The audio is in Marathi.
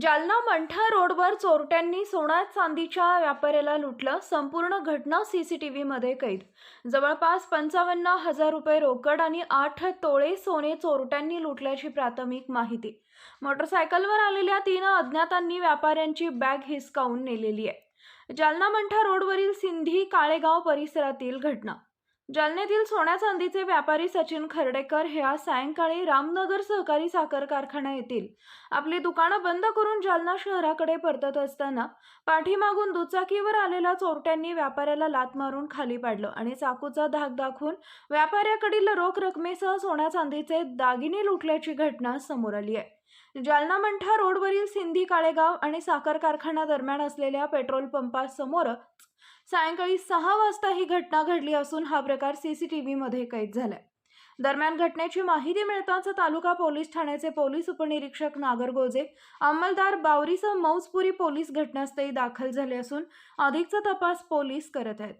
जालना मंठा रोडवर चोरट्यांनी सोना चांदीच्या व्यापाऱ्याला लुटलं. संपूर्ण घटना सीसीटीव्हीमध्ये कैद. जवळपास पंचावन्न हजार रुपये रोकड आणि आठ तोळे सोने चोरट्यांनी लुटल्याची प्राथमिक माहिती. मोटरसायकलवर आलेल्या तीन अज्ञातांनी व्यापाऱ्यांची बॅग हिसकावून नेलेली आहे. जालना मंठा रोडवरील सिंधी काळेगाव परिसरातील घटना. जालन्यातील सोन्या चांदीचे व्यापारी सचिन खर्डेकर हे आज सायंकाळी रामनगर सहकारी साखर कारखाना येथील आपली दुकानं बंद करून जालना शहराकडे परतत असताना पाठीमागून दुचाकीवर आलेल्या चोरट्यांनी व्यापाऱ्याला लात मारून खाली पाडलं आणि चाकूचा धाक दाखवून व्यापाऱ्याकडील रोख रकमेसह सोन्या चांदीचे दागिने लुटल्याची घटना समोर आली आहे. जालना मंठा रोडवरील सिंधी काळेगाव आणि साखर कारखाना दरम्यान असलेल्या पेट्रोल पंपासमोर सायंकाळी सहा वाजता ही घटना घडली असून हा प्रकार सीसीटीव्हीमध्ये कैद झालाय. दरम्यान घटनेची माहिती मिळताच तालुका पोलीस ठाण्याचे पोलीस उपनिरीक्षक नागरगोजे अंमलदार बावरीसह मौजपुरी पोलीस घटनास्थळी दाखल झाले असून अधिकचा तपास पोलीस करत आहेत.